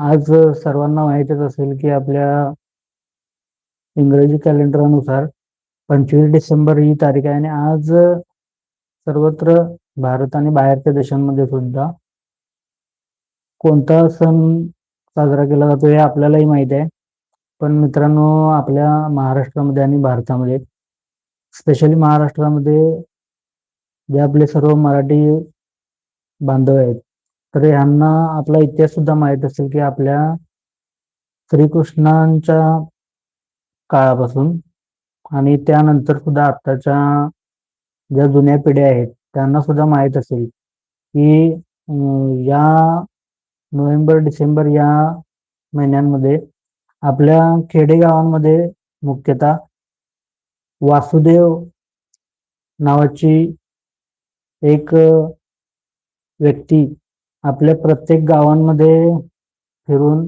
आज सर्वांना माहितच असेल की आपल्या इंग्रजी कॅलेंडरनुसार पंचवीस डिसेंबर ही तारीख आहे आणि आज सर्वत्र भारत आणि बाहेरच्या देशांमध्ये सुद्धा कोणता सण साजरा केला जातो हे आपल्यालाही माहीत आहे. पण मित्रांनो आपल्या महाराष्ट्रामध्ये आणि भारतामध्ये स्पेशली महाराष्ट्रामध्ये जे आपले सर्व मराठी बांधव आहेत तर यांना आपला इतिहास सुद्धा माहीत असेल की आपल्या श्रीकृष्णांच्या काळापासून आणि त्यानंतर सुद्धा आत्ताच्या ज्या जुन्या पिढ्या आहेत त्यांना सुद्धा माहीत असेल की या नोव्हेंबर डिसेंबर या महिन्यांमध्ये आपल्या खेडेगावांमध्ये मुख्यतः वासुदेव नावाची एक व्यक्ती आपल्या प्रत्येक गावांमध्ये फिरून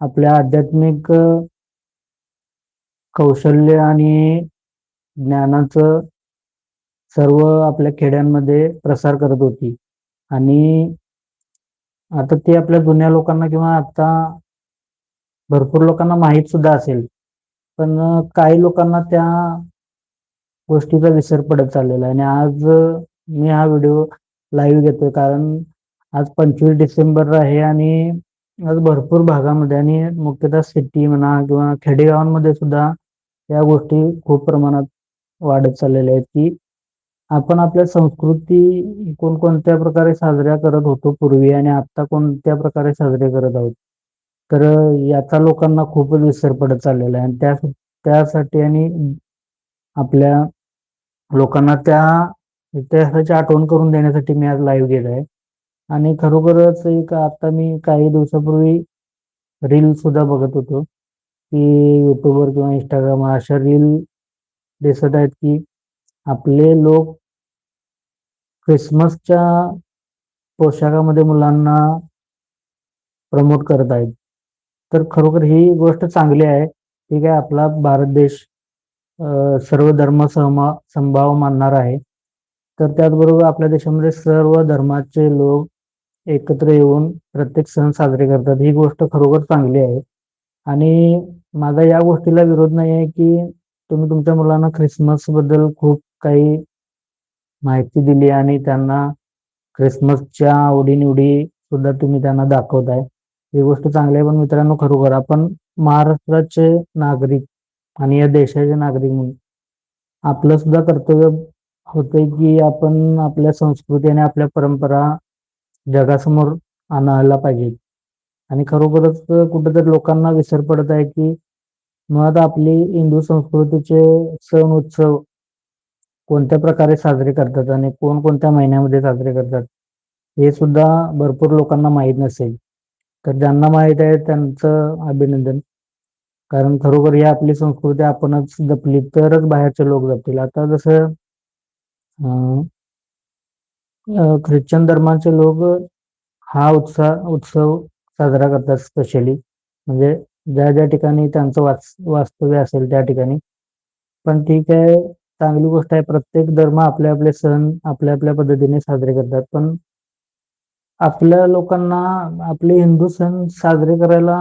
आपल्या आध्यात्मिक कौशल्य आणि ज्ञानाचं सर्व आपल्या खेड्यांमध्ये प्रसार करत होती. आणि आता ते आपल्या जुन्या लोकांना किंवा आता भरपूर लोकांना माहीत सुद्धा असेल. पण काही लोकांना त्या गोष्टीचा विसर पडत चाललेला आहे. आणि आज मी हा व्हिडिओ लाईव्ह घेतोय. कारण आज पंचवीस डिसेंबर आहे आणि आज भरपूर भागामध्ये आणि मुख्यतः सिटी म्हणा किंवा खेडेगावांमध्ये सुद्धा या गोष्टी खूप प्रमाणात वाढत चाललेल्या आहेत की आपण आपल्या संस्कृती कोणकोणत्या प्रकारे साजऱ्या करत होतो पूर्वी आणि आता कोणत्या प्रकारे साजरे करत आहोत? तर याचा लोकांना खूपच विसर पडत चाललेला आहे आणि त्या त्यासाठी आणि आपल्या लोकांना त्या इतिहासाची आठवण करून देण्यासाठी मी आज लाईव्ह गेलो आहे आणि खरोखरच एक आता मी काही दिवसापूर्वी रील सुद्धा बघत होतो की युट्यूबवर किंवा इंस्टाग्राम अशा रील दिसत आहेत की आपले लोक क्रिसमसच्या पोशाखामध्ये मुलांना प्रमोट करत आहेत. तर खरोखर ही गोष्ट चांगली आहे. ठीक आहे आपला भारत देश सर्व धर्म सहमा संभाव मानणार आहे. तर त्याचबरोबर आपल्या देशामध्ये सर्व धर्माचे लोक एकत्र येऊन प्रत्येक सण साजरे करतात. ही गोष्ट खरोखर चांगली आहे. आणि माझा या गोष्टीला विरोध नाही आहे की तुम्ही तुमच्या मुलांना ख्रिसमसबद्दल खूप काही माहिती दिली आणि त्यांना ख्रिसमसच्या आवडीनिवडी सुद्धा तुम्ही त्यांना दाखवताय. ही गोष्ट चांगली आहे. पण मित्रांनो खरोखर आपण महाराष्ट्राचे नागरिक आणि या देशाचे नागरिक म्हणून आपलं सुद्धा कर्तव्य होते की आपण आपल्या संस्कृती आणि आपल्या परंपरा जगासमोर आणायला पाहिजे. आणि खरोखरच कुठेतरी लोकांना विसर पडत आहे की मुळात आपली हिंदू संस्कृतीचे सण उत्सव कोणत्या प्रकारे साजरे करतात आणि कोणकोणत्या महिन्यामध्ये साजरे करतात हे सुद्धा भरपूर लोकांना माहीत नसेल. तर ज्यांना माहीत आहे त्यांचं अभिनंदन. कारण खरोखर ही आपली संस्कृती आपणच जपली तरच बाहेरचे लोक जपतील. आता जसं ख्रिश्चन धर्माचे लोक हा उत्साह उत्सव साजरा करतात स्पेशली म्हणजे ज्या ज्या ठिकाणी त्यांचं वाच वास्तव्य असेल त्या ठिकाणी. पण ठीक आहे चांगली गोष्ट आहे प्रत्येक धर्म आपले आपले सण आपल्या आपल्या पद्धतीने साजरे करतात. पण आपल्या लोकांना आपले हिंदू सण साजरे करायला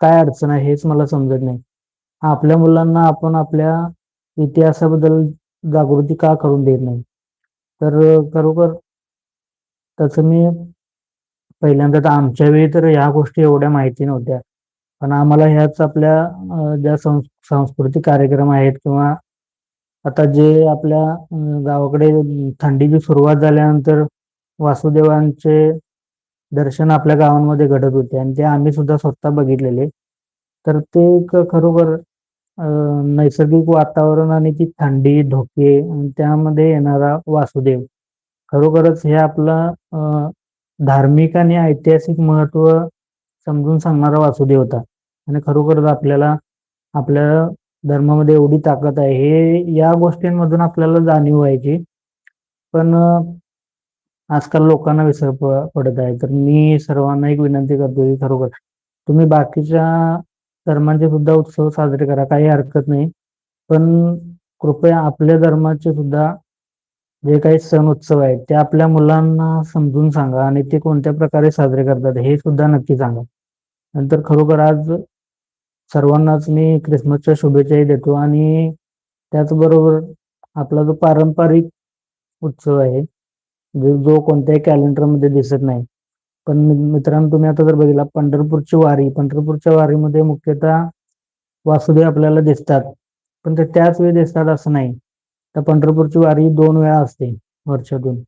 काय अडचण आहे हेच मला समजत नाही. आपल्या मुलांना आपण आपल्या इतिहासाबद्दल जागृती का करून देत नाही? तर खरोखर तसं मी पहिल्यांदा तर आमच्या वेळी तर ह्या गोष्टी एवढ्या माहिती नव्हत्या. पण आम्हाला ह्याच आपल्या ज्या सांस्कृतिक कार्यक्रम आहेत किंवा आता जे आपल्या गावाकडे थंडीची सुरुवात झाल्यानंतर वासुदेवांचे दर्शन आपल्या गावांमध्ये घडत होते आणि ते आम्ही सुद्धा स्वतः बघितलेले. तर ते खरोखर नैसर्गिक वातावरण आणि ती थंडी धोके त्यामध्ये येणारा वासुदेव. खरोखरच हे आपलं धार्मिक आणि ऐतिहासिक महत्त्व समजून सांगणारा वासुदेव होता. आणि खरोखरच आपल्याला आपल्या धर्मामध्ये एवढी ताकद आहे. हे या गोष्टींमधून आपल्याला जाणीव व्हायची. पण आजकाल लोकांना विसर पडत आहे. तर मी सर्वांना एक विनंती करतो की खरोखर तुम्ही बाकीच्या धर्मांचे सुद्धा उत्सव साजरे करा काही हरकत नाही. पण कृपया आपल्या धर्माचे सुद्धा जे काही सण उत्सव आहेत ते आपल्या मुलांना समजून सांगा आणि ते कोणत्या प्रकारे साजरे करतात हे सुद्धा नक्की सांगा. नंतर खरोखर आज सर्वांनाच मी ख्रिसमसच्या शुभेच्छाही देतो आणि त्याचबरोबर आपला जो पारंपरिक उत्सव आहे जो कोणत्याही कॅलेंडरमध्ये दिसत नाही पण मित्रांनो तुम्ही आता जर बघितला पंढरपूरची वारी पंढरपूरच्या वारीमध्ये मुख्यतः वासुदेव आपल्याला दिसतात. पण ते त्याच वेळी दिसतात असं नाही. तर पंढरपूरची वारी दोन वेळा असते वर्षातून.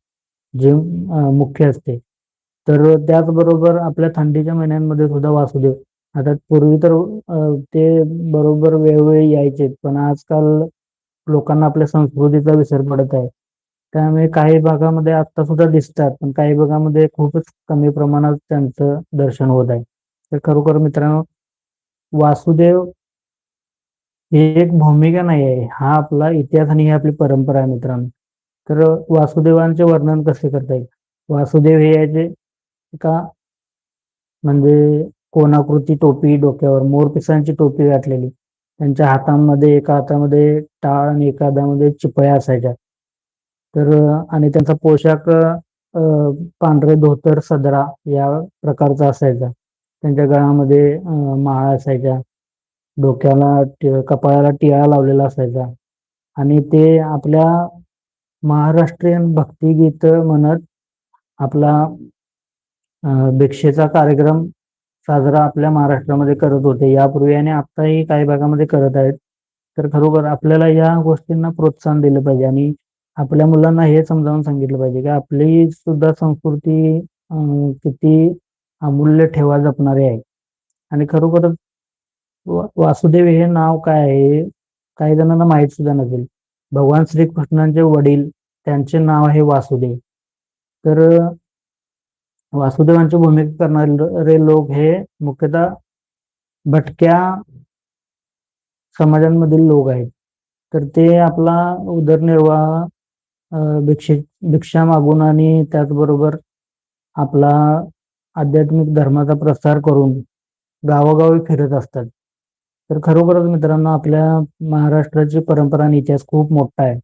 जे मुख्य असते. तर त्याचबरोबर आपल्या थंडीच्या महिन्यांमध्ये सुद्धा वासुदेव. आता पूर्वी तर ते बरोबर वेळोवेळी यायचे. पण आजकाल लोकांना आपल्या संस्कृतीचा विसर पडत आहे. त्यामुळे काही भागामध्ये आता सुद्धा दिसतात पण काही भागामध्ये खूपच कमी प्रमाणात त्यांचं दर्शन होत आहे. तर खरोखर मित्रांनो वासुदेव ही एक भूमिका नाही आहे हा आपला इतिहास आणि ही आपली परंपरा आहे मित्रांनो. तर वासुदेवांचे वर्णन कसे करता येईल? वासुदेव हे याचे का म्हणजे कोणाकृती टोपी डोक्यावर मोरपिसांची टोपी घातलेली. त्यांच्या हातामध्ये एका हातामध्ये टाळ आणि एका हातामध्ये चिपळ्या असायच्या. तर आणि त्यांचा पोशाख पांढरे धोतर सदरा या प्रकारचा असायचा. त्यांच्या गळामध्ये माळा असायच्या. डोक्याला कपाळाला टिळा लावलेला असायचा. आणि ते आपल्या महाराष्ट्रीयन भक्तिगीत म्हणत आपला भिक्षेचा कार्यक्रम साजरा आपल्या महाराष्ट्रामध्ये करत होते. यापूर्वी आणि आत्ताही काही भागामध्ये करत आहेत. तर खरोखर आपल्याला या गोष्टींना प्रोत्साहन दिलं पाहिजे. आणि आपल्या मुलांना हे समजावून सांगितलं पाहिजे की आपली सुद्धा संस्कृती किती अमूल्य ठेवा जपणारी आहे. आणि खरोखरच वासुदेव हे नाव काय आहे काही जणांना माहीत सुद्धा नसेल. भगवान श्रीकृष्णांचे वडील त्यांचे नाव आहे वासुदेव. तर वासुदेवांची भूमिका करणारे लोक हे मुख्यतः भटक्या समाजांमधील लोक आहेत. तर ते आपला उदरनिर्वाह भिक्षे भिक्षा मागून आणि त्याचबरोबर आपला आध्यात्मिक धर्माचा प्रसार करून गावोगावी फिरत असतात. तर खरोखरच मित्रांनो आपल्या महाराष्ट्राची परंपरा आणि इतिहास खूप मोठा आहे.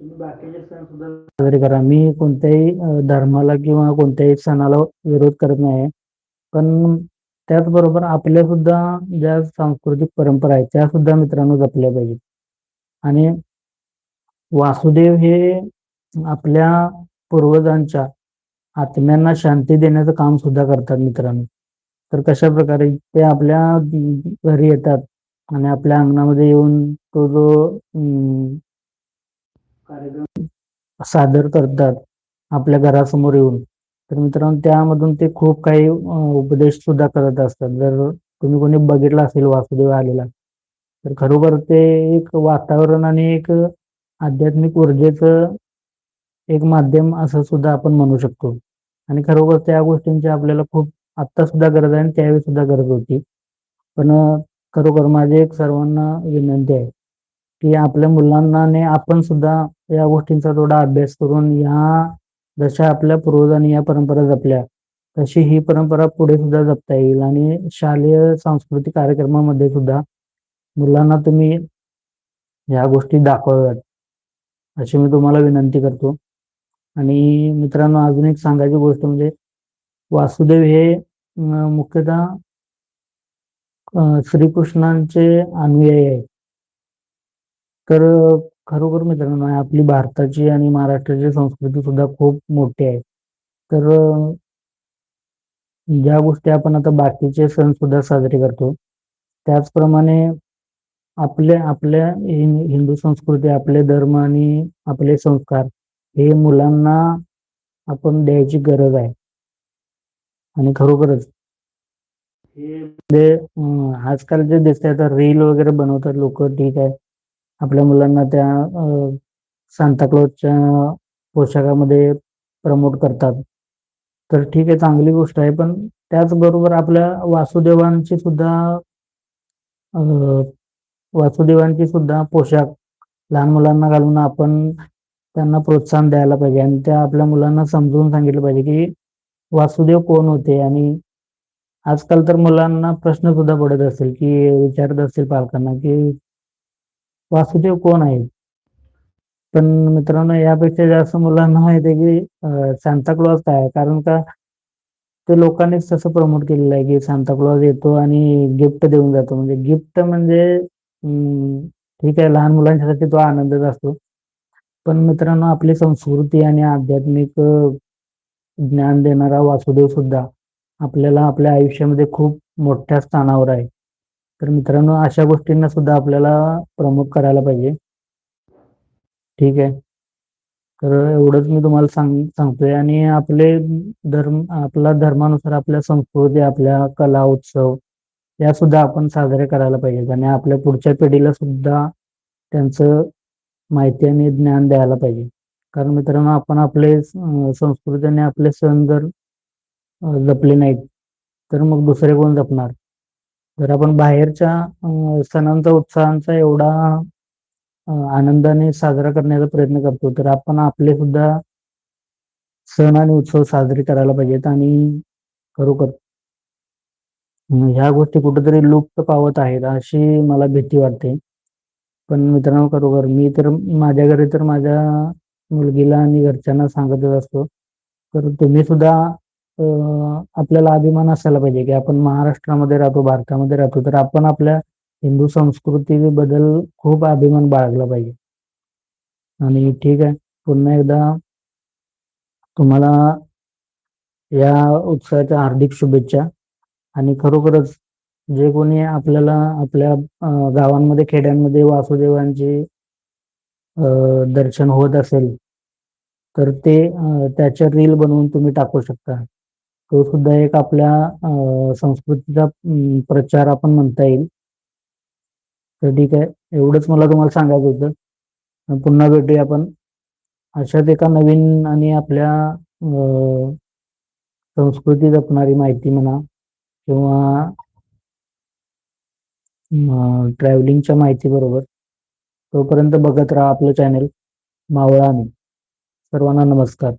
तुम्ही बाकीचे सण सुद्धा साजरे करा. मी कोणत्याही धर्माला किंवा कोणत्याही सणाला विरोध करत नाही पण त्याचबरोबर आपल्या सुद्धा ज्या सांस्कृतिक परंपरा आहेत त्या सुद्धा मित्रांनो जपल्या पाहिजेत. आणि वासुदेव हे आपल्या पूर्वजांच्या आत्म्यांना शांती देण्याचं काम सुद्धा करतात मित्रांनो. तर कशा प्रकारे ते आपल्या घरी येतात आणि आपल्या अंगणामध्ये येऊन तो जो कार्यक्रम सादर करतात आपल्या घरासमोर येऊन तर मित्रांनो त्यामधून ते खूप काही उपदेश सुद्धा करत असतात. जर तुम्ही कोणी बघितलं असेल वासुदेव आलेला तर खरोखर ते एक वातावरण आणि एक आध्यात्मिक ऊर्जेचं एक माध्यम असं सुद्धा आपण म्हणू शकतो. आणि खरोखर त्या गोष्टींची आपल्याला खूप आत्ता सुद्धा गरज आहे आणि त्यावेळी सुद्धा गरज होती. पण खरोखर माझी एक सर्वांना विनंती आहे की आपल्या मुलांना आपण सुद्धा या गोष्टींचा थोडा अभ्यास करून या जशा आपल्या पूर्वजांनी या परंपरा जपल्या तशी ही परंपरा पुढे सुद्धा जपता येईल आणि शालेय सांस्कृतिक कार्यक्रमामध्ये सुद्धा मुलांना तुम्ही या गोष्टी दाखवाव्यात. अशी मी तुम्हाला विनंती करतो. आणि मित्रांनो अजून एक सांगायची गोष्ट म्हणजे वासुदेव हे मुख्यतः श्रीकृष्णांचे अनुयायी आहेत. तर खरोखर मित्रांनो आपली भारताची आणि महाराष्ट्राची संस्कृती सुद्धा खूप मोठी आहे. तर ज्या गोष्टी आपण आता बाकीचे सण सुद्धा साजरे करतो त्याचप्रमाणे आपल्या आपल्या हिंदू संस्कृती आपले धर्म आणि आपले संस्कार हे मुलांना आपण द्यायची गरज आहे. आणि खरोखरच हे म्हणजे आजकाल जे दिसतंय आता रील वगैरे बनवतात लोक ठीक आहे. आपल्या मुलांना त्या सांताक्लॉजच्या पोशाखामध्ये प्रमोट करतात. तर ठीक आहे चांगली गोष्ट आहे. पण त्याचबरोबर आपल्या वासुदेवांची सुद्धा वासुदेवांची सुद्धा पोशाख लहान मुलांना घालून आपण त्यांना प्रोत्साहन द्यायला पाहिजे. आणि त्या आपल्या मुलांना समजून सांगितलं पाहिजे की वासुदेव कोण होते? आणि आजकाल तर मुलांना प्रश्न सुद्धा पडत असेल की विचारत असतील पालकांना की वासुदेव कोण आहे पण मित्रांनो यापेक्षा जास्त मुलांना माहिती आहे की सांताक्लॉज काय आहे? कारण का ते लोकांनीच तसं प्रमोट केलेलं आहे की सांताक्लॉज येतो आणि गिफ्ट देऊन जातो. म्हणजे गिफ्ट म्हणजे ठीक आहे. लहान मुलांच्यासाठी तो आनंदच असतो. पण मित्रांनो आपली संस्कृती आणि आध्यात्मिक ज्ञान देणारा वासुदेव सुद्धा आपल्याला आपल्या आयुष्यामध्ये खूप मोठ्या स्थानावर आहे. तर मित्रांनो अशा गोष्टींना सुद्धा आपल्याला प्रमुख करायला पाहिजे. ठीक आहे. तर एवढंच मी तुम्हाला सांग सांगतोय. आणि आपले धर्म आपला धर्मानुसार आपल्या संस्कृती आपल्या कला उत्सव या सुद्धा आपण साजरे करायला पाहिजेत आणि आपल्या पुढच्या पिढीला सुद्धा त्यांचं माहिती आणि ज्ञान द्यायला पाहिजे. कारण मित्रांनो आपण आपले संस्कृती आणि आपले सण जर जपले नाहीत तर मग दुसरे कोण जपणार? जर आपण बाहेरच्या सणांचा उत्साहांचा एवढा आनंदाने साजरा करण्याचा प्रयत्न करतो तर आपण आपले सुद्धा सण आणि उत्सव साजरे करायला पाहिजेत आणि खरोखर ह्या गोष्टी कुठेतरी लुप्त पावत आहेत अशी मला भीती वाटते. पण मित्रांनो खरोखर मी तर माझ्या घरी तर माझ्या मुलगीला आणि घरच्यांना सांगतच असतो. तर तुम्ही सुद्धा आपल्याला अभिमान असायला पाहिजे की आपण महाराष्ट्रामध्ये राहतो भारतामध्ये राहतो तर आपण आपल्या हिंदू संस्कृती बद्दल खूप अभिमान बाळगला पाहिजे. आणि ठीक आहे पुन्हा एकदा तुम्हाला या उत्सवाच्या हार्दिक शुभेच्छा. आणि खरोखरच जे कोणी आपल्याला आपल्या गावांमध्ये खेड्यांमध्ये वासुदेवांचे दर्शन होत असेल तर ते त्याच्या रील बनवून तुम्ही टाकू शकता. तो सुद्धा एक आपल्या संस्कृतीचा प्रचार आपण म्हणता येईल. तर ठीक आहे. एवढंच मला तुम्हाला सांगायचं होतं. पुन्हा भेटूया आपण. अशाच एका नवीन आणि आपल्या संस्कृती जपणारी माहिती म्हणा किंवा ट्रॅव्हलिंगच्या माहिती बरोबर तोपर्यंत बघत राहा आपलं चॅनेल मावळा सर्वांना नमस्कार.